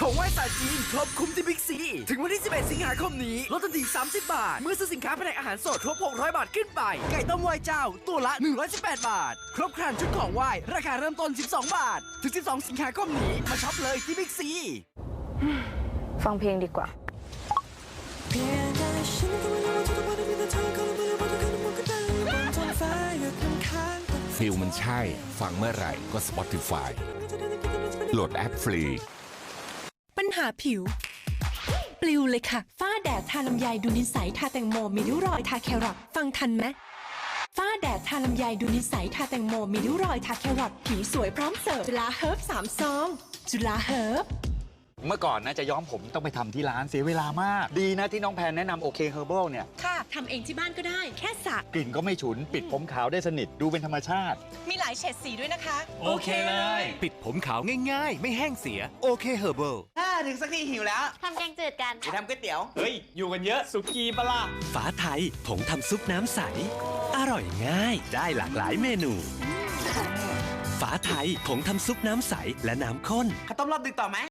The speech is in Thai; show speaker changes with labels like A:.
A: ของไหว้ศาสตร์จีนครบคุ้มที่บิ๊กซี ถึงวันที่ 11 สิงหาคมนี้ ลดทันที 30 บาท เมื่อซื้อสินค้าแผนกอาหารสดครบ 600 บาทขึ้นไป ไก่ต้มไหว้เจ้า ตัวละ 118 บาท ครบครันชุดของไหว้ ราคาเริ่มต้น 12 บาท ถึง 12 สิงหาคมนี้ มาช็อปเลยที่บิ๊กซี
B: ฟังเพลงดีกว่า
C: ฟิลมันใช่ ฟังเมื่อไหร่ก็ Spotify โหลดแอปฟรี
D: ปัญหาผิว ปลิวเลยค่ะ ฝ้าแดดทาลำไยดูนิสัยทาแตงโมมีริ้วรอยทาแครอทฟังทันไหมฝ้าแดดทาลำไยดูนิสัยทาแตงโมมีริ้วรอยทาแครอทผิวสวยพร้อมเสิร์ฟจุฬาเฮิร์บสามซองจุฬาเฮิร์บ
E: เมื่อก่อนนะจะย้อมผมต้องไปทำที่ร้านเสียเวลามาก ดีนะที่น้องแพนแนะนำโอเคเฮอร์เบิลเนี่ย
D: ค่ะทำเองที่บ้านก็ได้แค่สระ
E: กลิ่นก็ไม่ฉุน ปิดผมขาวได้สนิทดูเป็นธรรมชาติ
D: มีหลายเฉดสีด้วยนะคะ
E: โอเคเลย
F: ปิดผมขาวง่ายๆ ไม่แห้งเสียโอเคเฮอร์เบิล
G: ถ้า ถึงสักทีหิวแล้ว
H: ทำแกงจืดกัน
G: ไปทำก๋วยเตี๋ยว
E: เฮ้ย อยู่กันเยอะ สุกี้ปะล่ะ
F: ฝาไทยผงทำซุปน้ำใส อร่อยง่าย ได้หลากหลายเมนู ฝาไทยผงทำซุปน้ำใสและน้ำข้น
G: ข้าวต้มรอบดึกต่อไหม